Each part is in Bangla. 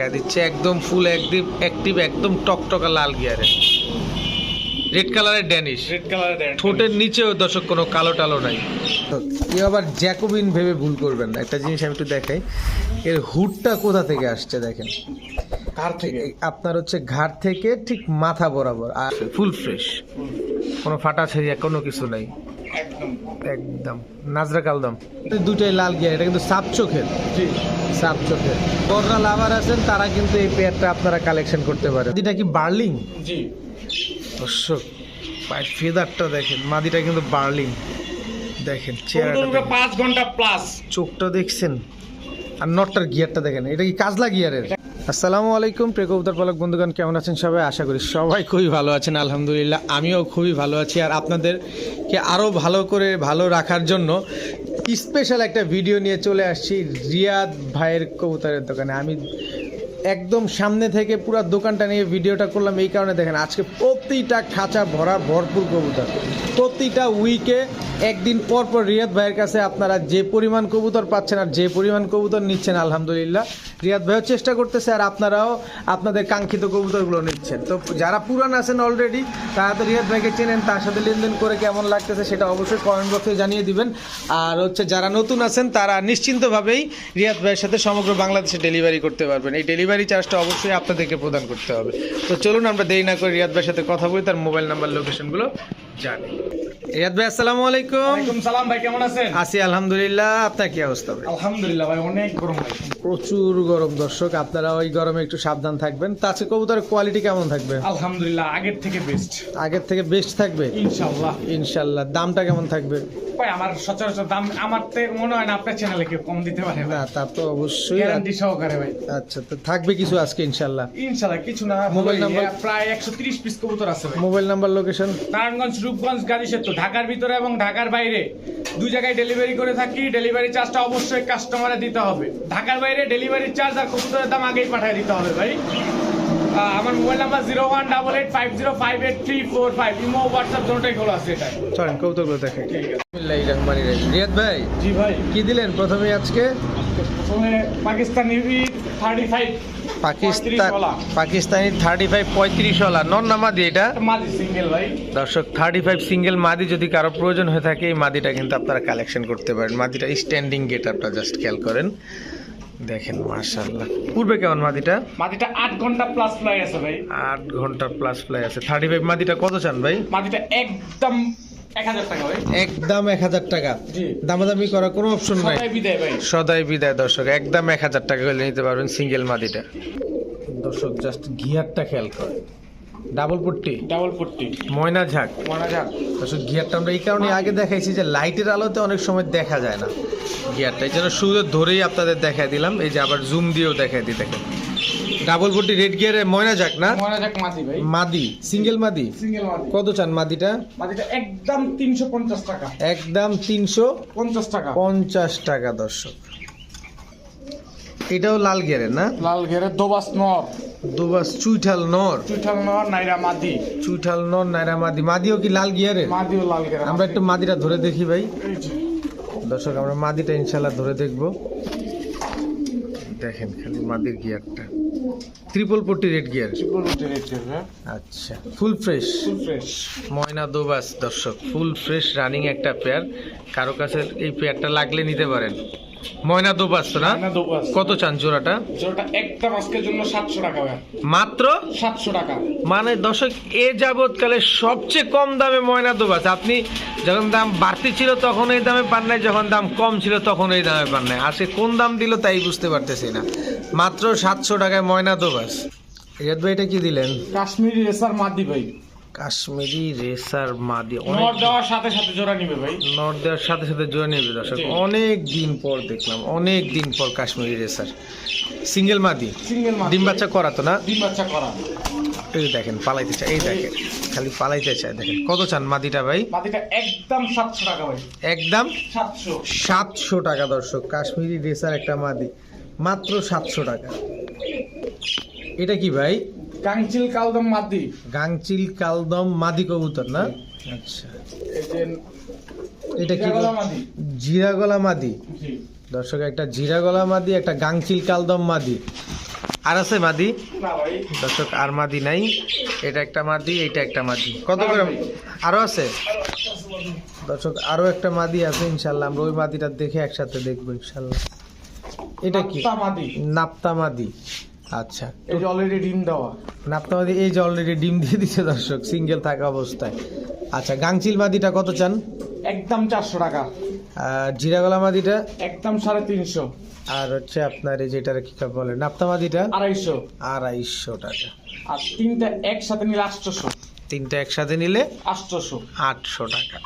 দেখা দিচ্ছে একদম ফুল একদম অ্যাক্টিভ একদম টকটকা লাল গিয়ারে রেড কালারের ড্যানিশ রেড কালার দেন ঠোঁটের নিচেও দর্শক কোনো কালো টালো নাই। কেউ আবার জ্যাকোবিন ভেবে ভুল করবেন না। একটা জিনিস আমি একটু দেখাই। এর হুডটা কোথা থেকে আসছে দেখেন? কার থেকে? আপনার হচ্ছে ঘাট থেকে ঠিক মাথা বরাবর। আর ফুল ফ্রেশ কোনো ফাটা ছেড়িয়া কোনো কিছু নাই। একদম। একদম নাজরা কালদম দুটাই লাল গিয়ার এটা কিন্তু সাপ চোখের। জি। সাপ চোখের। বড়রা লাভার আছেন তারা কিন্তু এই পেয়ারটা আপনারা কালেকশন করতে পারেন। এটা কি বার্লিং? জি। দর্শক পায়ের ফেদারটা দেখেন মাদিটা কিন্তু বার্লিং। দেখেন দেখেন। পাঁচ ঘণ্টা প্লাস চোখটা দেখছেন আর নটটার গিয়ারটা দেখেন। এটা কি কাজলা গিয়ারের? আসসালামু আলাইকুম, প্রিয় পালক বন্ধুগণ, কেমন আছেন সবাই? আশা করি সবাই খুবই ভালো আছেন, আলহামদুলিল্লাহ। আমিও খুবই ভালো আছি। আর আপনাদেরকে আরও ভালো করে ভালো রাখার জন্য স্পেশাল একটা ভিডিও নিয়ে চলে আসছি রিয়াদ ভাইয়ের কবুতরের দোকানে। আমি একদম সামনে থেকে পুরো দোকানটা নিয়ে ভিডিওটা করলাম, এই কারণে দেখেন আজকে প্রতিটা খাঁচা ভরা, ভরপুর কবুতর। প্রতিটা উইকে একদিন পর পর রিয়াদ ভাইয়ের কাছে আপনারা যে পরিমাণ কবুতর পাচ্ছেন আর যে পরিমাণ কবুতর নিচ্ছেন, আলহামদুলিল্লাহ। রিয়াদ ভাইও চেষ্টা করতেছে আর আপনারাও আপনাদের কাঙ্ক্ষিত কবুতরগুলো নিচ্ছেন। তো যারা পুরান আছেন অলরেডি তারা তো রিয়াদ ভাইকে চেনেন, তার সাথে লেনদেন করে কেমন লাগতেছে সেটা অবশ্যই কমেন্ট বক্সে জানিয়ে দিবেন। আর হচ্ছে যারা নতুন আছেন, তারা নিশ্চিন্তভাবেই রিয়াদ ভাইয়ের সাথে সমগ্র বাংলাদেশে ডেলিভারি করতে পারবেন। এই ডেলিভারি চার্জটা অবশ্যই আপনাদেরকে প্রদান করতে হবে। তো চলুন আমরা দেরি না করে রিয়াদ ভাইয়ের সাথে কথা বলি, তার মোবাইল নাম্বার, লোকেশনগুলো জানি। রিয়াদ ভাই আসসালামু আলাইকুম। ওয়ালাইকুম সালাম ভাই কেমন আছেন? আছি আলহামদুলিল্লাহ আপনার কি অবস্থা ভাই? আলহামদুলিল্লাহ ভাই অনেক গরম ভাই। প্রচুর গরম দর্শক আপনারা ওই গরমে একটু সাবধান থাকবেন। তা কবুতরের কোয়ালিটি কেমন থাকবে? আলহামদুলিল্লাহ আগের থেকে বেস্ট আগের থেকে বেস্ট থাকবে? ইনশাআল্লাহ। ইনশাল্লাহ দামটা কেমন থাকবে? ভাই আমার সচরাচর দাম আমার তে মনে হয় না আপনার চ্যানেলে কেউ কম দিতে পারে না তা তো অবশ্যই। গ্যারান্টি সহকারে ভাই। আচ্ছা তো থাকবে কিছু আজকে ইনশাল্লাহ ইনশাআল্লাহ কিছু না। Mobile number? প্রায় একশো তিরিশ পিস কবুতর আছে ভাই। Mobile number location Narayanganj Rupganj Gazi Setu ঢাকার ভিতরে এবং ঢাকার বাইরে দু জায়গায় ডেলিভারি করে থাকি ডেলিভারি চার্জটা অবশ্যই কাস্টমারে দিতে হবে। ঢাকার বাইরে ডেলিভারি চার্জ আর কবুতরের দাম আগেই পাঠিয়ে দিতে হবে ভাই। আমার mobile number zero one double eight five zero five eight three four five imo WhatsApp দুটোই খোলা আছে এটা চলেন কবুতরগুলো দেখে ঠিক আছে। রিয়াদ ভাই জি ভাই। কি দিলেন প্রথমে আজকে? প্রথমে Pakistani thirty five Pakistan Pakistani thirty five পঁয়ত্রিশ ওয়ালা নন না মাদি এটা? সিঙ্গেল ভাই। দর্শক থার্টি ফাইভ সিঙ্গেল মাদি যদি কারও প্রয়োজন হয়ে থাকে এই মাদিটা কিন্তু আপনারা কালেকশন করতে পারেন। মাদিটা স্ট্যান্ডিং গেট আপটা জাস্ট খেয়াল করেন। দেখেন মার্শাল্লাহ পূর্বে কেমন মাদিটা? মাদিটা আট ঘণ্টা প্লাস ফ্লাই আছে ভাই। আট ঘণ্টা প্লাস ফ্লাই আছে। থার্টি ফাইভ মাদিটা কত চান ভাই? মাদিটা একদম একদম এক হাজার টাকা। দামাদামি করার কোনো অপশন নাই। সদাই বিদায় দর্শক। একদম এক হাজার টাকা হলে নিতে পারবেন সিঙ্গেল মাদিটা। দর্শক জাস্ট গিয়ারটা খেয়াল করে। ডাবল পট্টি। ডাবল পট্টি। ময়না ঝাঁক। মনে যাক দর্শক গিয়ারটা আমরা এই কারণে আগে দেখাইছি যে লাইটের আলোতে অনেক সময় দেখা যায় না গিয়ারটা। এই জন্য শুধু ধরেই আপনাদের দেখাই দিলাম। এই যে আবার জুম দিয়েও দেখাই দিই দেখেন। ডাবল পট্টি রেড গিয়ারে ময়না ঝাঁক না? মনে যাক মাদি ভাই। মাদি সিঙ্গেল মাদি? সিঙ্গেল মাদি। কত চান মাদিটা? মাদিটা একদম তিনশো পঞ্চাশ টাকা। একদম তিনশো পঞ্চাশ টাকা। পঞ্চাশ টাকা দর্শক। এটাও লাল গিয়ারের না? লাল ঘেরে দোবাস নর। দুবাস চুইঠাল নর। চুইঠাল নর নাইরা মাদি। চুইঠাল নর নাইরা মাদি। মাদিও কি লাল গিয়ারের মাদিও লাল ঘেরে আমরা একটু মাদিটা ধরে দেখি ভাই। দর্শক আমরা মাদিটা ইনশাল্লাহ ধরে দেখব। দেখেন খালি মাদির গিয়ারটা। ত্রিপল পট্টি red gear triple root red gear আচ্ছা ফুল ফ্রেশ ফুল ফ্রেশ ময়না দোবাস দর্শক ফুল ফ্রেশ রানিং একটা পেয়ার কারও কাছে এই পেয়ারটা লাগলে নিতে পারেন। ময়না দোবাস তো না? কত চান জোড়াটা? জোড়াটা একদম আজকের জন্য সাতশো টাকা মাত্র? সাতশো টাকা। মানে দর্শক এ যাবৎকালে সবচেয়ে কম দামে ময়না দোবাস আপনি যখন দাম বাড়তি ছিল তখন এই দামে পান নাই যখন দাম কম ছিল তখন এই দামে পান নাই। আজকে কোন দাম দিল তাই বুঝতে পারতেছি না। মাত্র সাতশো টাকায় ময়না দোবাস রিয়াদ ভাই এটা কি দিলেন? কাশ্মীরি রেসার মাদি ভাই। কাশ্মীরি রেসার মাদি নর দেওয়ার সাথে সাথে জোড়া নিবে ভাই। নর্থ দেওয়ার সাথে সাথে জয় নেবে দর্শক। অনেক দিন পর দেখলাম অনেক দিন পর কাশ্মীরি রেসার। সিঙ্গেল মাদি সিঙ্গেল মাদি। ডিম বাচ্চা করাতো না? ডিম বাচ্চা করা। এই দেখেন পালাইতে চায় এই দেখেন খালি পালাইতে চায় দেখেন। কত চান মাদিটা ভাই? মাদিটা একদম সাতশো টাকা ভাই। একদম? সাতশো। সাতশো টাকা দর্শক কাশ্মীরি রেসার একটা মাদি মাত্র সাতশো টাকা। এটা কি ভাই? কাঞ্চিল কালদম মাদি। গাংচিল কালদম মাদি কবুতর না? আচ্ছা। এটা কি জিরাগলা মাদি। জিরাগলা মাদি? দর্শক একটা জিরাগলা মাদি একটা গাংচিল কালদম মাদি। আর আছে মাদি? না ভাই। দর্শক আর মাদি নাই। এটা একটা মাদি এটা একটা মাদি। কত করে? আরও আছে? দর্শক আরও একটা মাদি আছে ইনশাল্লাহ। আমরা ওই মাদিটা দেখে একসাথে দেখব ইনশাল্লাহ। এটা কি? নাপ্তা মাদি। আচ্ছা। এই যে অলরেডি ডিম দেওয়া। নাপ্তা মাদি এই যে অলরেডি ডিম দিয়ে দিচ্ছে দর্শক সিঙ্গেল থাকা অবস্থায়। আচ্ছা গাংচিল মাদিটা কত চান? একদম চারশো টাকা। আর জিরাগলা মাদিটা? একদম সাড়ে তিনশো। আর হচ্ছে আপনার এই যেটা কি বলে নাপ্তা মাদিটা? আড়াইশো। আড়াইশো টাকা। আর তিনটা একসাথে নিলে আটশোশো। তিনটা একসাথে নিলে আটশোশো। আটশো টাকা।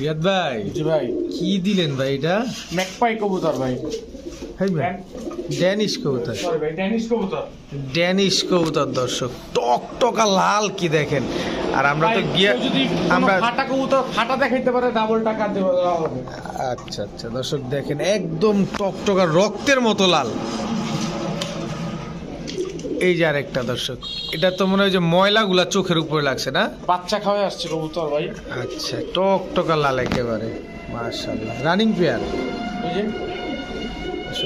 রিয়াদ ভাই জি ভাই। কি দিলেন ভাই এটা? ম্যাকপাই কবুতর ভাই। হাই ভাই ড্যানিশ কবুতর। ড্যানিশ কবুতর। ড্যানিশ কবুতর দর্শক। টক টকা লাল কি দেখেন। আর আমরা তো গিয়ে আমরা ফাটা কবুতর ফাটা দেখাইতে পারে ডাবল টাকা দেওয়া আচ্ছা আচ্ছা দর্শক দেখেন একদম টকটকা রক্তের মতো লাল। এই যে আরেকটা দর্শক এটা তো মনে হয় যে ময়লাগুলা চোখের উপরে লাগছে না? বাচ্চা খাওয়াই আসছে কবুতর ভাই। আচ্ছা টক টকটকা লাল একেবারে মাশাআল্লাহ। রানিং পেয়ার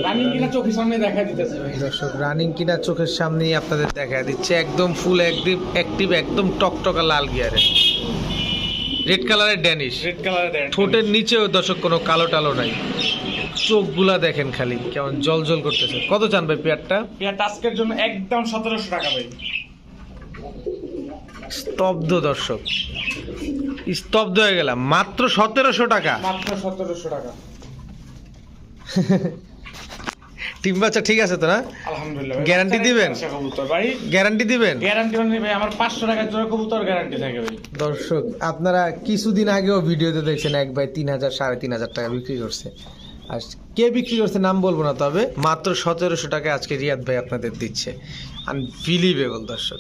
রানিং কিনা চোখের সামনে দেখা দিতেছে ভাই। দর্শক রানিং কিনা চোখের সামনেই আপনাদের দেখা দিচ্ছে একদম ফুল অ্যাক্টিভ অ্যাক্টিভ একদম টকটকা লাল গিয়ারে রেড কালারের ড্যানিশ রেড কালারের ঠোঁটের নিচেও দর্শক কোনো কালো টালো নাই। চোখগুলা দেখেন খালি কেমন জল জল করতেছে। কত চান ভাই পেয়ারটা? পেয়ার টাস্কের জন্য একদম সতেরোশো টাকা ভাই। স্তব্ধ দর্শক স্তব্ধ হয়ে গেলাম মাত্র সতেরোশো টাকা। মাত্র সতেরোশো টাকা। টিম বাচ্চা ঠিক আছে তো না? আলহামদুলিল্লাহ বাচ্চার দিবেন? কবুতর ভাই। গ্যারান্টি দিবেন? গ্যারান্টি মানে ভাই আমার পাঁচশো টাকার জন্য কবুতর গ্যারান্টি থাকে ভাই। দর্শক আপনারা কিছুদিন আগেও ভিডিওতে দেখছেন এক ভাই তিন হাজার সাড়ে তিন হাজার টাকা বিক্রি করছে। আর কে বিক্রি করছে নাম বলব না তবে মাত্র সতেরোশো টাকা আজকে রিয়াদ ভাই আপনাদের দিচ্ছে। আনবিলিভেবল দর্শক।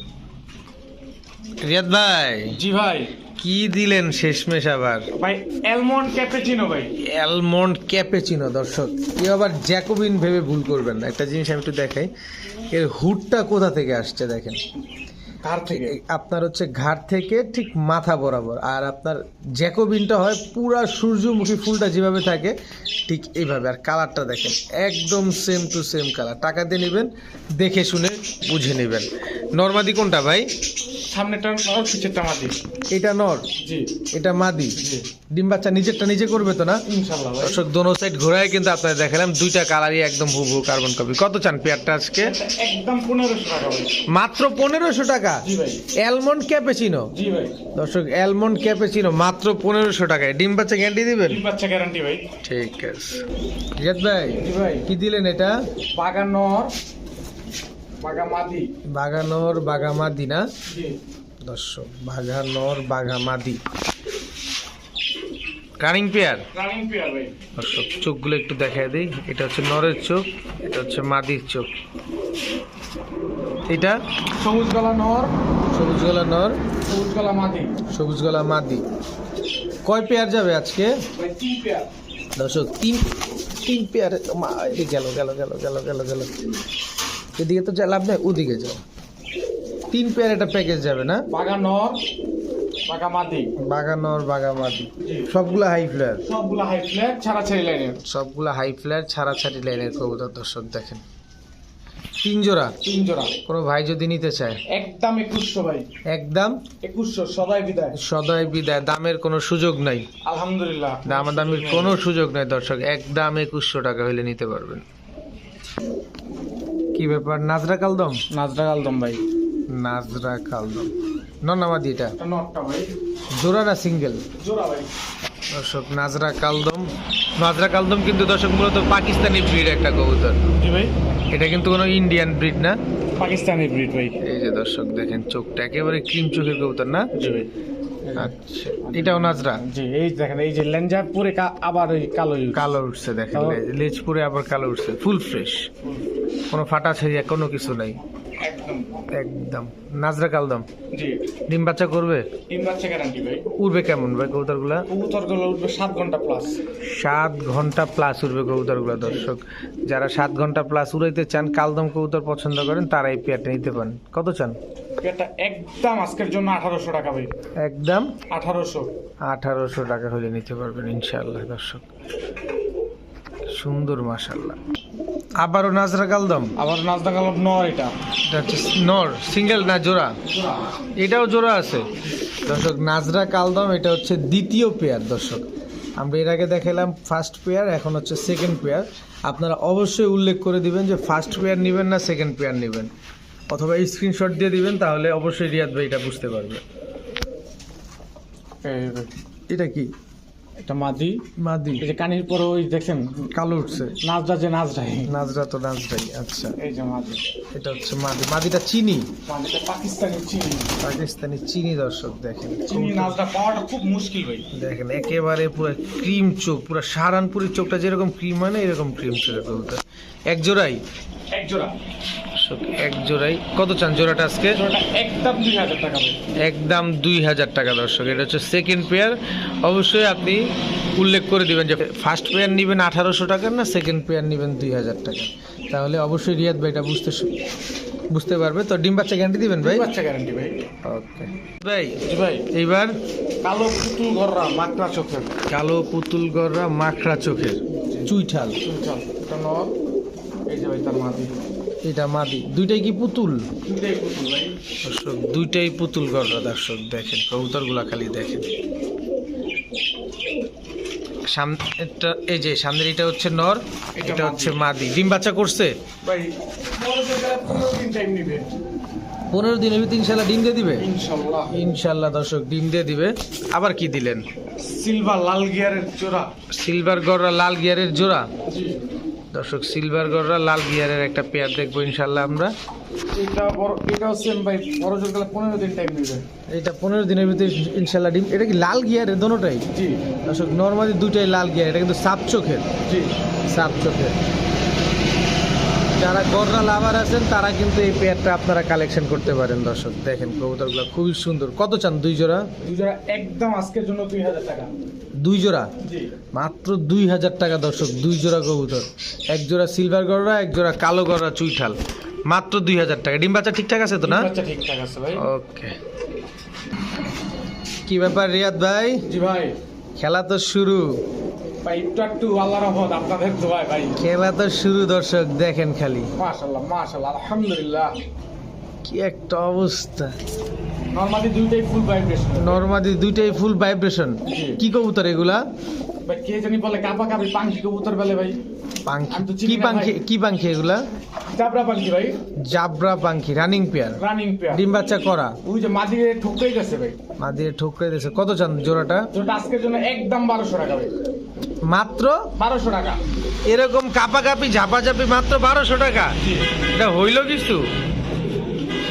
রিয়াদ ভাই জি ভাই। কি দিলেন শেষমেশ আবার? ভাই অ্যালমন্ড ক্যাপেচিনো ভাই। অ্যালমন্ড ক্যাপেচিনো দর্শক। কেউ আবার জ্যাকোবিন ভেবে ভুল করবেন না। একটা জিনিস আমি একটু দেখাই। এর হুডটা কোথা থেকে আসছে দেখেন। থেকে। আপনার হচ্ছে ঘাট থেকে ঠিক মাথা বরাবর। আর আপনার জ্যাকোবিনটা হয় পুরা সূর্যমুখী ফুলটা যেভাবে থাকে ঠিক এইভাবে। আর কালারটা দেখেন একদম সেম টু সেম কালার টাকা দিয়ে নেবেন দেখে শুনে বুঝে নেবেন। নর্মাদি কোনটা ভাই? সামনেটা নর পিছেরটা মাদি। এটা নর? জি। এটা মাদি? জি। ডিম বাচ্চা নিজেরটা নিজে করবে তো না? দর্শক দোনো সাইড ঘোরায় কিন্তু আপনার দেখালাম দুইটা কালারই একদম হুবহু কার্বন কপি কত চান পেয়ারটা আজকে? একদম পনেরোশো টাকা মাত্র পনেরোশো টাকা? অ্যালমন্ড ক্যাপেচিনো দর্শক অ্যালমন্ড ক্যাপেচিনো মাত্র পনেরোশো টাকায়। ডিম বাচ্চা গ্যারান্টি দিবেন? ডিম বাচ্চা গ্যারান্টি ভাই। ঠিক আছে। রিয়াদ ভাই কি দিলেন এটা? বাগানর বাগা মাদি বাগানোর বাগামাদি না? দর্শক বাগানোর বাগামাদি। রানিং পেয়ার রানিং পেয়ার ভাই। দর্শক চোখগুলো একটু দেখায় দিই। এটা হচ্ছে নরের চোখ এটা হচ্ছে মাদির চোখ। এটা? সবুজ গলা নর। সবুজ গলা নর। সবুজ গলা মাদি। সবুজ গলা মাদি। কয় পেয়ার যাবে আজকে? তিন পেয়ার দর্শক তিন তিন পেয়ার গেল গেল গেল গেল গেল গেল। এদিকে তো যা লাভ নেই ওদিকে যাও। তিন পেয়ার একটা প্যাকেজ যাবে না? বাগানর বাগা মাদি বাগানর বাগামাদি। সবগুলা হাই ফ্লেয়ার সবগুলো হাই ফ্ল্যাট ছাড়া লাইনের সবগুলা হাই ফ্লেয়ার ছাড়া ছাড়ি লাইনের কবুতর দর্শক দেখেন। তিন জোড়া? তিন জোড়া। কোনো ভাই যদি নিতে চায়? একদম একুশশো ভাই। একদম? একুশশো সবাই বিদায়। সদয় বিদায় দামের কোনো সুযোগ নাই। আলহামদুলিল্লাহ। দামাদামির কোনো সুযোগ নাই দর্শক একদম একুশশো টাকা হইলে নিতে পারবেন। কি ব্যাপার নাজরা কালদম? নাজরা আলদম ভাই। নাজরা কালদম। ননামাদি এটা? এটা নটটা ভাই। জোড়া না সিঙ্গেল? জোড়া ভাই। দর্শক নাজরা কালদম। নাজরা কালদম কিন্তু দর্শক মূলত পাকিস্তানি ব্রিড একটা কবুতর। জি ভাই। এটা কিন্তু কোনো ইন্ডিয়ান ব্রিড না। পাকিস্তানি ব্রিড ভাই। এই যে দর্শক দেখেন চোখটা একেবারে ক্রিম চোখের কবুতর না? জি ভাই। আচ্ছা এটাও নাজরা? জি এই দেখেন এই যে লেঞ্জা পুরে আবার ওই কালো কালো উঠছে দেখেন লেজ- লেজ পুরে আবার কালো উঠছে ফুল ফ্রেশ। কোনো ফাটা ছেড়িয়া কোনো কিছু নাই। একদম। একদম। নাজরা কালদম জি। ডিম বাচ্চা করবে? তিন বাচ্চা গ্যারান্টি ভাই। উড়বে কেমন ভাই কবুতরগুলা? উঠবে সাত ঘণ্টা প্লাস সাত ঘণ্টা প্লাস উড়বে কবুতরগুলো দর্শক। যারা সাত ঘণ্টা প্লাস উড়াইতে চান কালদম কবুতর পছন্দ করেন তারা এই পেয়ারটা নিতে পারেন। কত চান? একদম আজকের জন্য আঠারোশো টাকা ভাই। একদম? আঠারোশো। আঠারোশো টাকা হলে নিতে পারবেন ইনশাআল্লাহ দর্শক। সুন্দর মাশাল্লাহ আবারও নাজরা কালদম আবার নাজদা কালাম নর এটা। এটা হচ্ছে নর সিঙ্গেল না জোড়া? এটাও জোড়া আছে। দর্শক নাজরা কালদম এটা হচ্ছে দ্বিতীয় পেয়ার দর্শক। আমরা এর আগে দেখালাম ফার্স্ট পেয়ার এখন হচ্ছে সেকেন্ড পেয়ার। আপনারা অবশ্যই উল্লেখ করে দিবেন যে ফার্স্ট পেয়ার নেবেন না সেকেন্ড পেয়ার নেবেন। অথবা স্ক্রিনশট দিয়ে দিবেন তাহলে অবশ্যই রিয়াদ ভাই এটা বুঝতে পারবে। এটা কি? এটা মাদি। মাদি। এই যে কানির পরে ওই দেখছেন কালো উঠছে। নাজদা যে নাজদাই নাজরা তো নাজরাই আচ্ছা। এই যে মাদি। এটা হচ্ছে মাদি। মাদিটা চিনি? মাদিটা পাকিস্তানি চিনি। পাকিস্তানি চিনি দর্শক দেখেন চিনি নাজদা পাওয়াটা খুব মুশকিল ভাই। দেখেন একেবারে পুরো ক্রিম চোখ পুরো সাহারানপুরের চোখটা যেরকম ক্রিম মানে এরকম ক্রিম চোখের এক জোড়াই? এক জোড়া। দর্শক, এক জোড়াই। কত চান জোড়াটা আজকে? একদম দুই হাজার টাকা একদম দুই হাজার টাকা দর্শক এটা হচ্ছে সেকেন্ড পেয়ার অবশ্যই আপনি উল্লেখ করে দিবেন যে ফার্স্ট পেয়ার নেবেন আঠারোশো টাকার না সেকেন্ড পেয়ার নেবেন দুই হাজার টাকা তাহলে অবশ্যই রিয়াদ ভাই এটা বুঝতে বুঝতে পারবে। তো ডিম বাচ্চা গ্যারান্টি দিবেন ভাই? বাচ্চা গ্যারান্টি ভাই। ওকে ভাই ভাই। এইবার? কালো পুতুল ঘররা মাকড়া চোখের। কালো পুতুল গররা মাখরা চোখের। চুইঠাল। চল এটা নর। এই যে ভাই তার মাদি। এটা মাদি। দুইটাই কি পুতুল? দর্শক দুইটাই পুতুল গররা দর্শক দেখেন কবুতরগুলা খালি দেখেন। সামনেটা এই যে সামনের এটা হচ্ছে নর এটা হচ্ছে মাদি। ডিম বাচ্চা করছে? পনেরো দিনের ভিতরে ইনশাল্লাহ ডিম দিয়ে দিবে? ইনশাল্লাহ। দর্শক ডিম দিয়ে দিবে। আবার কি দিলেন? সিলভার লাল গিয়ারের জোড়া। সিলভার গররা লাল গিয়ারের জোড়া? দর্শক সিলভার গড়রা লাল গিয়ারের একটা পেয়ার দেখব ইনশাল্লাহ আমরা। এটা বড় এটাও সেম ভাই বড় জোর পনেরো দিন টাইম নেবে। এটা পনেরো দিনের ভিতরে ইনশাল্লাহ ডিম। এটা কি লাল গিয়ারের দোনোটাই? জি। দর্শক নর্মালি দুটাই লাল গিয়ার এটা কিন্তু সাপ চোখের। জি। সাপ চোখের। যারা গররা লাভার আছেন তারা কিন্তু এই পেয়ারটা আপনারা কালেকশন করতে পারেন দর্শক। দেখেন কবুতরগুলো খুবই সুন্দর। কত চান দুই জোড়া? দুই জোড়া একদম আজকের জন্য দুই হাজার টাকা। দুই জোড়া? মাত্র দুই হাজার টাকা দর্শক দুই জোড়া কবুতর। এক জোড়া সিলভার গররা এক জোড়া কালো গররা চুইঠাল। মাত্র দুই হাজার টাকা। ডিম বাচ্চা ঠিকঠাক আছে তো না? ঠিকঠাক আছে ভাই। ওকে। কি ব্যাপার রিয়াদ ভাই? জি ভাই। খেলা তো শুরু। ভাই একটু একটু আল্লাহ রহমত আপনাদের দোয়ায় ভাই। খেলা তো শুরু দর্শক দেখেন খালি। মাশাল্লাহ মাশাল্লাহ আলহামদুলিল্লাহ। কি একটা অবস্থা। নরমালি দুইটাই ফুল ভাইব্রেশন নরমালি দুইটাই ফুল ভাইব্রেশন। কি কবুতর এগুলা? ভাই কে জানি বলে কাপা কাপি পাঙ্কি কবুতর বলে ভাই। কি ভাই। কি এগুলা? চাপড়া পাঙ্কি ভাই। জাবরা পাঙ্খি রানিং পেয়ার রানিং পেয়ার ডিম বাচ্চা করা। ওই যে মাদিরে ঠুকতেই গেছে ভাই। মাদিরে কত চান জোড়াটা? যেটা আজকের জন্য একদম বারোশো টাকা ভাই। মাত্র? বারোশো টাকা। এরকম কাপাকাপি ঝাপাঝাপি মাত্র বারোশো টাকা? এটা হইল কিছু?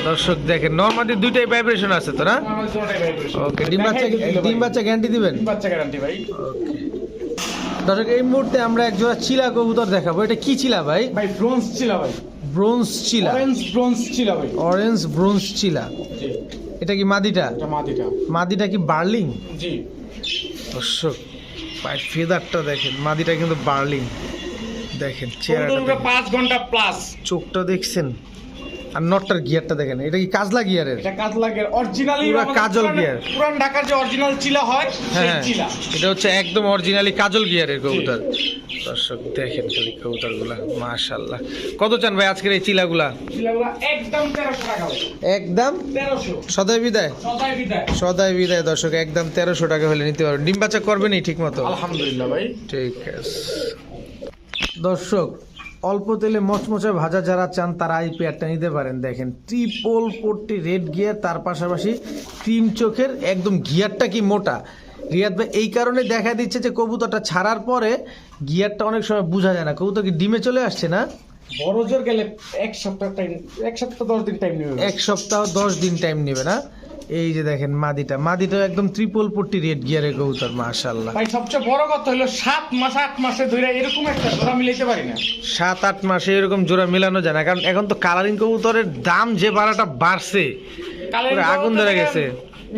দর্শক দেখেন নর্মালি দুইটাই ভাইব্রেশন আছে তো না। ওকে ডিম বাচ্চা। ডিম বাচ্চা গ্যারান্টি দিবেন? ডিম বাচ্চা গ্যারান্টি ভাই। ওকে দর্শক এই মুহূর্তে আমরা এক জোড়া চিলা কবুতর দেখাবো। এটা কি চিলা ভাই? ভাই ব্রোঞ্জ ছিল ভাই। ব্রোঞ্জ চিলা। অরেঞ্জ ব্রোঞ্জ চিলা ভাই। অরেঞ্জ ব্রোঞ্জ চিলা। এটা কি মাদিটা? এটা মাদিটা। মাদিটা কি বার্লিং? জি। দর্শক পায়ের ফেদারটা দেখেন। মাদিটা কিন্তু বার্লিং। দেখেন চেহারাটা দেখেন। পাঁচ ঘণ্টা প্লাস চোখটা দেখছেন? আর নটটার গিয়ারটা দেখেন এটা কি কাজলা গিয়ারের? এটা কাজ লাগে অরিজিনালি পুরা কাজল gear। পুরান ঢাকার যে অরিজিনাল চিলা হয় সেই হ্যাঁ চিলা। এটা হচ্ছে একদম অরিজিনালি কাজল গিয়ারের কবুতর। দর্শক দেখেন খালি কবুতরগুলা মাশাল্লাহ কত চান ভাই আজকের এই চিলাগুলা? চিলাগুলো একদম তেরোশো টাকা একদম? তেরোশো। সদাই বিদায়? সদাই বিদায়। সদাই বিদায় দর্শক একদম তেরোশো টাকা হলে নিতে পারবেন। ডিম বাচ্চা করবেনই ঠিক মতো আলহামদুলিল্লাহ ভাই। ঠিক আছে। দর্শক অল্প তেলে মচমচে ভাজা যারা চান তারা এই পেয়ারটা নিতে পারেন। দেখেন ট্রিপল পট্টি রেড গিয়ার তার পাশাপাশি ক্রিম চোখের একদম গিয়ারটা কি মোটা? রিয়াদ ভাই এই কারণে দেখা দিচ্ছে যে কবুতরটা ছাড়ার পরে গিয়ারটা অনেক সময় বোঝা যায় না। কবুতর কি ডিমে চলে আসছে না? বড় জোর গেলে এক সপ্তাহ টাইম এক সপ্তাহ দশ দিন টাইম নেবে। এক সপ্তাহ দশ দিন টাইম নেবে না। এই যে দেখেন মাদিটা। মাদিটা একদম ত্রিপল পট্টি রেড গিয়ারে কবুতর মাশাল্লাহ ভাই সবচেয়ে বড় কথা হলো সাত মাস আট মাসে ধরে এরকম একটা জোড়া মিলাইতে পারি না। সাত আট মাসে এরকম জোড়া মেলানো যায় না কারণ এখন তো কালারিং কবুতরের দাম যে বাড়াটা বাড়ছে আগুন ধরে গেছে।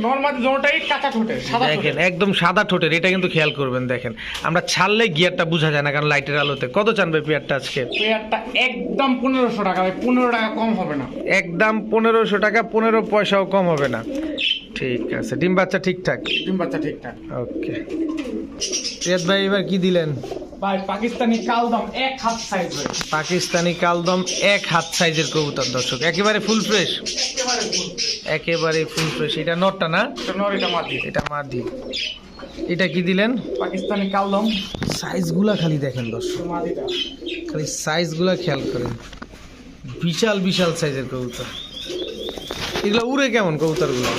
নর্মাল জোনটাই কাঁচা ঠোঁটের সাদা দেখেন একদম সাদা ঠোঁটের এটা কিন্তু খেয়াল করবেন দেখেন। আমরা ছাড়লে গিয়ারটা বোঝা যায় না কারণ লাইটের আলোতে। কত চানবে পেয়ারটা আজকে? পেয়ারটা একদম পনেরোশো টাকা ভাই পনেরো টাকা কম হবে না। একদম পনেরোশো টাকা পনেরো পয়সাও কম হবে না। ঠিক আছে। ডিম বাচ্চা ঠিকঠাক? ডিম বাচ্চা ঠিকঠাক। ওকে। রিয়াদ ভাই এবার কি দিলেন? ভাই পাকিস্তানি কালদম এক হাত সাইজ পাকিস্তানি কালদম এক হাত সাইজের কবুতর দর্শক। একেবারে ফুল ফ্রেশ একেবারে ফুল একেবারে ফুল ফ্রেশ এটা নটটা না? এটা নর এটা মাটি। এটা মাদি এটা কি দিলেন? পাকিস্তানি কালদম। সাইজগুলা খালি দেখেন দর্শক। মাটিটা। খালি সাইজগুলা খেয়াল করেন। বিশাল বিশাল সাইজের কবুতর। এগুলো উড়ে কেমন কবুতরগুলো?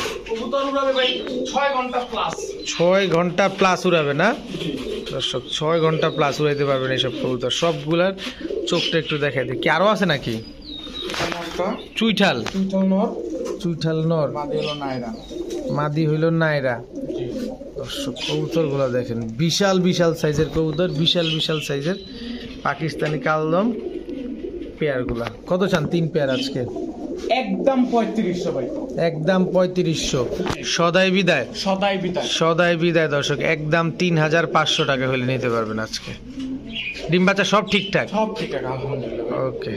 ছয় ঘণ্টা প্লাস ছয় ঘণ্টা প্লাস উড়াবে না? দর্শক ছয় ঘণ্টা প্লাস উড়াইতে পারবেন এইসব কবুতর। সবগুলার চোখটা একটু দেখাই দিই কি আরও আছে নাকি? চুইঠাল। নর। চুইঠাল নর। মাদি মাদি হইল নাইরা। দর্শক কবুতরগুলো দেখেন। বিশাল বিশাল সাইজের কবুতর বিশাল বিশাল সাইজের পাকিস্তানি কালদম পেয়ারগুলা। কত চান তিন পেয়ার আজকে? একদম পঁয়ত্রিশশো ভাই। একদম পঁয়ত্রিশশো। সদাই বিদায়। সদাই বিদায়। সদাই বিদায় দর্শক। একদম তিন হাজার পাঁচশো টাকা হলে নিতে পারবেন আজকে। ডিম বাচ্চা সব ঠিকঠাক? সব ঠিক আছে আলহামদুলিল্লাহ ওকে।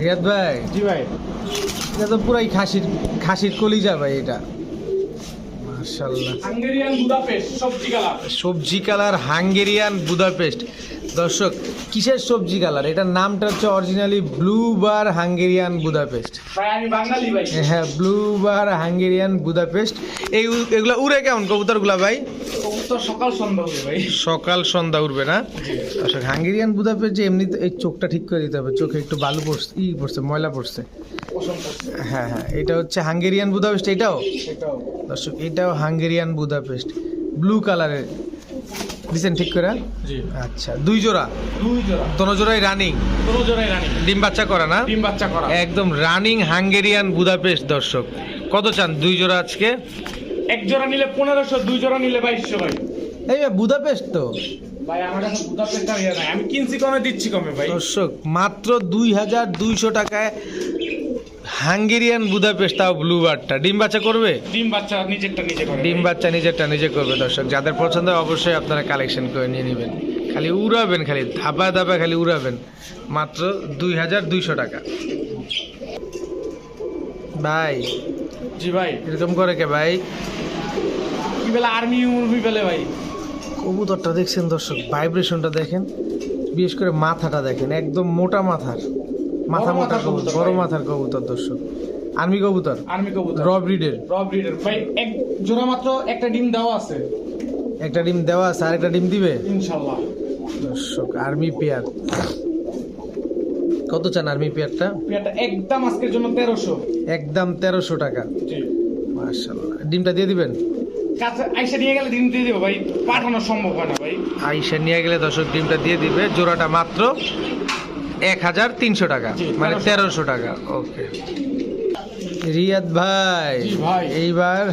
রিয়াদ ভাই? জি ভাই। এটা তো পুরাই খাসির খাসির কলিজা ভাই এটা। মার্শাল্লাহ হাঙ্গেরিয়ান বুদাপেস্ট সবজি কালার। সবজি কালার হাঙ্গেরিয়ান বুদাপেস্ট। দর্শক কিসের সবজি কালার? এটার নামটা হচ্ছে originally blue bar Hungarian Budapest হ্যাঁ ব্লু বার হাঙ্গেরিয়ান বুদাপেস্ট এই এগুলো উড়ে কেমন কবুতরগুলা ভাই? কবুতর সকাল সন্ধ্যা ভাই। সকাল সন্ধ্যা উঠবে না? দর্শক হাঙ্গেরিয়ান বুদাপেস্ট যে এমনিতে এই চোখটা ঠিক করে দিতে হবে চোখে একটু বালু পড়ছে ই পড়ছে ময়লা পড়ছে। হ্যাঁ হ্যাঁ এটা হচ্ছে হাঙ্গেরিয়ান বুদাপেস্ট এটাও? দর্শক এটাও হাঙ্গেরিয়ান বুদাপেস্ট ব্লু কালারের দিচ্ছেন ঠিক করে? জি। আচ্ছা দুই জোড়া? দুই জোড়া। দোনো জোড়াই রানিং দুটো জোড়াই রানি ডিম বাচ্চা করা না? ডিম বাচ্চা করা। একদম রানিং হাঙ্গেরিয়ান বুদাপেস্ট দর্শক। কত চান দুই জোড়া আজকে? এক জোড়া নিলে পনেরোশো দুই জোড়া নিলে বাইশশো ভাই। এই বুদাপেস্ট তো। ইয়ে আমি কিনছি কমে দিচ্ছি কমে ভাই। দর্শক মাত্র দুই হাজার দুইশো টাকায় হাঙ্গেরিয়ান বুদাপেস্ট তাও ব্লু বারটা ডিম বাচ্চা করবে? ডিম বাচ্চা নিজেরটা নিজে করে। ডিম বাচ্চা নিজেরটা নিজে করবে দর্শক। যাদের পছন্দ হয় অবশ্যই আপনারা কালেকশন করে নিয়ে নেবেন। খালি উড়াবেন খালি ধাপা ধাপা খালি উড়াবেন। মাত্র দুই হাজার দুইশো টাকা। ভাই জি ভাই। এরকম করে কে ভাই? কি বেলা আর্মি উর্মি পেলে ভাই? কবুতরটা দেখছেন দর্শক? ভাইব্রেশনটা দেখেন। বিশেষ করে মাথাটা দেখেন একদম মোটা মাথার। মাথা মাথার কবুতর বড় মাথার কবুতর দর্শক। আর্মি কবুতর? আর্মি কবুতর। র ব্রিডের র ব্রিডার ভাই এক জোড়া মাত্র একটা ডিম দেওয়া আছে। একটা ডিম দেওয়া আছে আর একটা ডিম দিবে? ইনশাল্লাহ। দর্শক আর্মি পেয়ার। কত চান আর্মি পেয়ারটা? পেয়ারটা একদম আজকের জন্য তেরোশো। একদম তেরোশো টাকা। জি। মার্শাল্লাহ ডিমটা দিয়ে দিবেন? আইসা নিয়ে গেলে ডিম দিয়ে দেবো ভাই। পাঠানো সম্ভব হয় না ভাই। আইসা নিয়ে গেলে দর্শক ডিমটা দিয়ে দিবে। জোড়াটা মাত্র এক হাজার তিনশো টাকা মানে তেরোশো টাকা ওকে। রিয়াদ ভাই ভাই। এইবার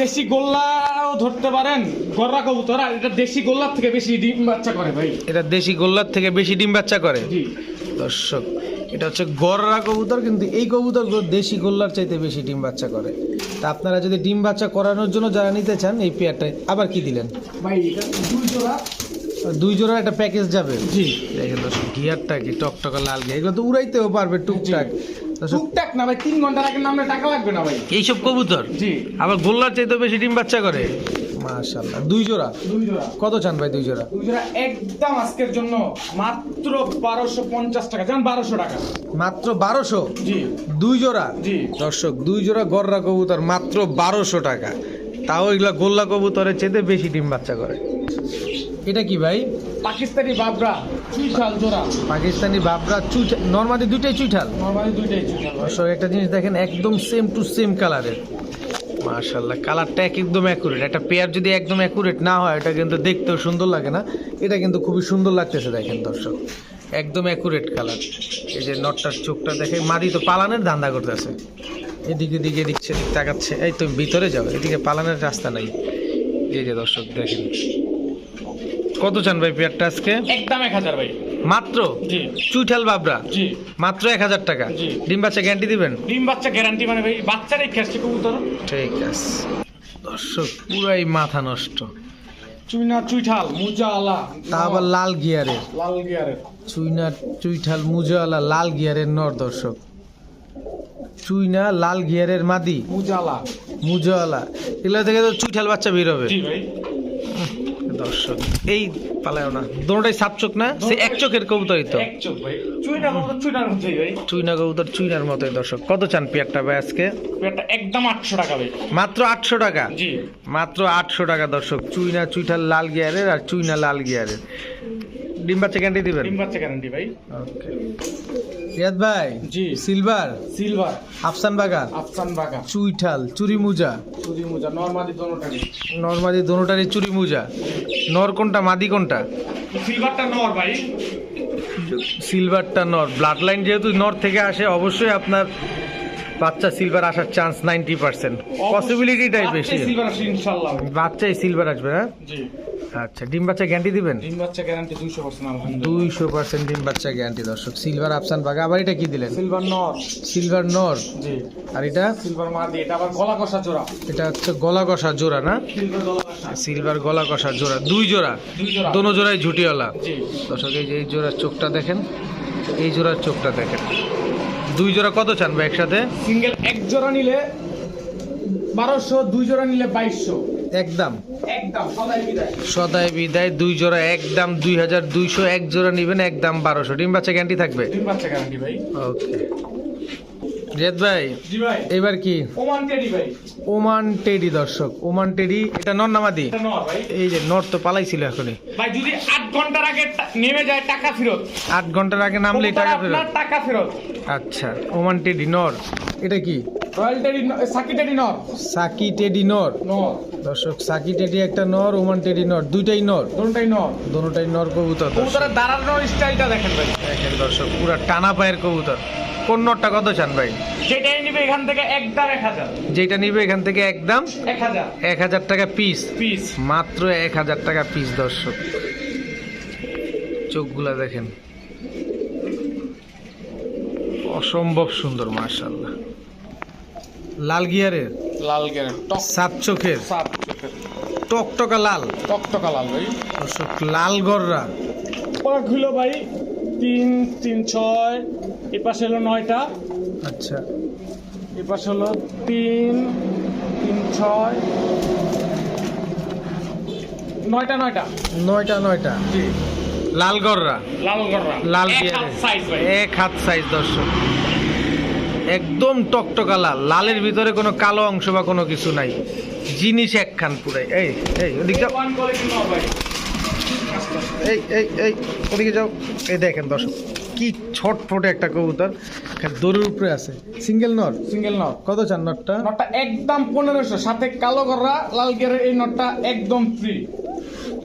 দেশি গোল্লাও ধরতে পারেন গররা কবুতর আর এটা দেশি গোল্লার থেকে বেশি ডিম বাচ্চা করে ভাই। এটা দেশি গোল্লার থেকে বেশি ডিম বাচ্চা করে? দর্শক এটা হচ্ছে গররা কবুতর কিন্তু এই কবুতর দেশি গোল্লার চাইতে বেশি ডিম বাচ্চা করে। তা আপনারা যদি ডিম বাচ্চা করানোর জন্য যারা নিতে চান এই পেয়ারটাই আবার কি দিলেন? ভাই এটা দুই জোড়া দুই জোড়া একটা প্যাকেজ যাবে? জি। দেখেন দর্শক গিয়ারটা কি টকটকা লাল গিয়ার এগুলো তো উড়াইতেও পারবে টুকটাক। টুকটাক না ভাই তিন ঘণ্টার আগে নামলে টাকা লাগবে না ভাই। এইসব কবুতর? জি। আবার গোল্লার চাইতে বেশি ডিম বাচ্চা করে? মাশাল্লাহ দুই জোড়া? দুই জোড়া। কত চান ভাই দুই জোড়া? দুই জোড়া একদম আজকের জন্য মাত্র বারোশো পঞ্চাশ টাকা। জান বারোশো টাকা। মাত্র বারোশো? জি। দুই জোড়া? জি। দর্শক দুই জোড়া গররা কবুতর মাত্র বারোশো টাকা। তাও এগুলা গোল্লা কবুতরের চেয়ে বেশি ডিম বাচ্চা করে। এটা কি ভাই? পাকিস্তানি বাবরা চুইঠাল জোড়া। পাকিস্তানি বাবরা চুইঠাল। নর্মালি দুইটাই চুইঠাল? নর্মালি দুইটাই চুইঠাল। দর্শক একটা জিনিস দেখেন একদম সেম টু সেম কালারের মাশাল্লাহ কালারটা একদম অ্যাকুরেট একটা পেয়ার যদি একদম অ্যাকুরেট না হয় এটা কিন্তু দেখতেও সুন্দর লাগে না। এটা কিন্তু খুবই সুন্দর লাগতেছে দেখেন দর্শক। একদম অ্যাকুরেট কালার এই যে নটটার চোখটা দেখে মাদি তো পালানের ধান্দা করতেছে। এদিকে দিকে সেদিক তাকাচ্ছে। এই তুমি ভিতরে যাও এদিকে পালানের রাস্তা নাই। এই যে দর্শক দেখেন। কত চান ভাই পেয়ারটা আজকে? একদম এক হাজার ভাই। মাত্র? জি। চুইঠাল বাবরা? জি। মাত্র এক হাজার টাকা। জি। ডিম বাচ্চা গ্যারান্টি দিবেন? ডিম বাচ্চা গ্যারান্টি মানে ভাই বাচ্চারাই খেসছে কবুতর। ঠিক আছে। দর্শক পুরাই মাথা নষ্ট। চুইনা চুইঠাল মুজা আলা তা আবার লাল গিয়ারের। লাল গিয়ারের। চুইনা চুইঠাল মুজাওয়ালা লাল গিয়ারের নর দর্শক। চুইনা লাল গিয়ারের মাদি। উজালা মুজওয়ালা এগুলো থেকে তো চুইঠাল বাচ্চা বের হবে। জি ভাই। দর্শক এই পালায় না। দোনোটাই সাপ চোখ না সে এক চোখের কবুতরই তো। চুইনা কবুতর চুইনার মতোই দর্শক। কত চান পিয়ারটা ভাই আজকে? পেয়ারটা একদম আটশো টাকা ভাই। মাত্র আটশো টাকা? জি। মাত্র আটশো টাকা দর্শক। চুইনা চুইঠাল লাল গিয়ারের আর চুইনা লাল গিয়ারের। ডিম বাচ্চা ক্যান্ডি দিবেন? ডিম বাচ্চা গ্যারান্টি ভাই। ওকে রিয়াদ ভাই জি। সিলভার? সিলভার। আফসান বাগান? আফসান বাগা চুইঠাল চুরি মুজা চুরি মোজা নর্মালি দোনোটারি নর্মালি দোনোটারই চুরি মুজা নর কোনটা মাদি কোনটা? সিলভারটা নর ভাই। সিলভারটা নর। ব্লাড লাইন যেহেতু নর থেকে আসে অবশ্যই আপনার বাচ্চা সিলভার আসার চান্স নাইনটি পার্সেন্ট পসিবিলিটিটাই বেশি। বাচ্চাই সিলভার আসবে হ্যাঁ? জি। আচ্ছা ডিম বাচ্চা গ্যারান্টি দিবেন? ডিম বাচ্চা গ্যারান্টি দুইশো পার্সেন্ট আলহামদুলিল্লাহ। দুইশো পার্সেন্ট ডিম বাচ্চা গ্যারান্টি দর্শক। সিলভার আফসান বাগা আবার এটা কি দিলেন? সিলভার নর সিলভার নর জি। আর এটা? সিলভার মাদি এটা আবার গলা কষা জোড়া। এটা হচ্ছে গলা কষা জোড়া না? সিলভার গলা কষা। সিলভার গলা কষা জোড়া দুই জোড়া। দুই দোনো জোড়াই ঝুটিওয়ালা। জি। দর্শক এই যে এই জোড়ার চোখটা দেখেন এই জোড়ার চোখটা দেখেন। দুই জোড়া কত চান ভাই একসাথে? সিঙ্গেল এক জোড়া নিলে বারোশো দুই জোড়া নিলে বাইশশো। একদম। সদাই বিদায়। সদায় বিদায় দুই জোড়া একদম দুই হাজার দুইশো এক জোড়া নিবেন একদম বারোশো। ডিম বাচ্চা গ্যারান্টি থাকবে? ওকে রিয়াদ ভাই এবার কি? ওমান টেডি ভাই। ওমান টেডি দর্শক। ওমান টেডি এটা নর নামাদি এই যে নর তো পালাইছিল এখনই। ভাই যদি আট ঘণ্টার আগে নেমে যায় টাকা ফেরত। আট ঘণ্টার আগে নামলে টাকা ফেরত। টাকা ফেরত। আচ্ছা ওমান টেডি নর। এটা কি? সাকি টেডি নর। দর্শক সাকি টেডি একটা নর ওমান টেডি নর দুইটাই নর। নর। দোনোটাই নর কবুতর দাঁড়ানোর স্টাইলটা দেখেন ভাই। দেখেন দর্শক পুরা টানা পায়ের কবুতর। কোন নরটা কত চান ভাই? যেটাই নিবে এখান থেকে একদম এক হাজার। যেটা নিবে এখান থেকে একদম এক হাজার। টাকা পিস পিস মাত্র এক হাজার টাকা পিস দর্শক। চোখগুলা দেখেন। অসম্ভব সুন্দর মার্শাল্লাহ লাল গিয়ারের? লাল টক। সাত চোখের? সাত চোখের। টকটকা লাল? টকটকা লাল ভাই। দর্শক লাল গররা। পাক হলো ভাই। তিন তিন ছয়। এ পাশে হলো নয়টা। আচ্ছা। এ পাশে হলো তিন তিন ছয়। নয়টা নয়টা। নয়টা নয়টা। জি। লাল গররা লাল গররা লাল এক হাত সাইজ ভাই। এক হাত সাইজ দর্শক। একদম টকটকা লাল লালের ভিতরে কোনো কালো অংশ বা কোনো কিছু নাই। জিনিস একখান পুরাই। এই এই ওদিকে যাও ওয়ান কোয়ালিটি নর ভাই এই এই এই ওদিকে যাও। এই দেখেন দর্শক কি ছটফটে একটা কবুতর। দড়ির উপরে আছে। সিঙ্গেল নর সিঙ্গেল নর কত চান নটটা? নটটা একদম পনেরোশো সাথে কালো গররা লাল গিয়ারের এই নটটা একদম ফ্রি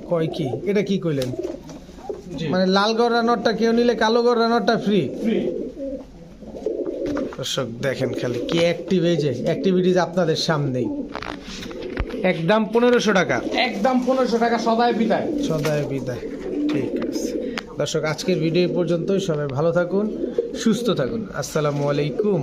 কয় কি? এটা কি কইলেন? মানে লাল গররা নটটা কেউ নিলে কালো গররা নটটা ফ্রি ফ্রি দর্শক দেখেন খালি কি অ্যাক্টিভ এই যে। অ্যাক্টিভিটিস আপনাদের সামনেই। একদম পনেরোশো টাকা। একদম পনেরোশো টাকা সদায় বিদায়। সদায় বিদায়। ঠিক আছে। দর্শক আজকের ভিডিও পর্যন্তই। সবাই ভালো থাকুন সুস্থ থাকুন। আসসালামু আলাইকুম।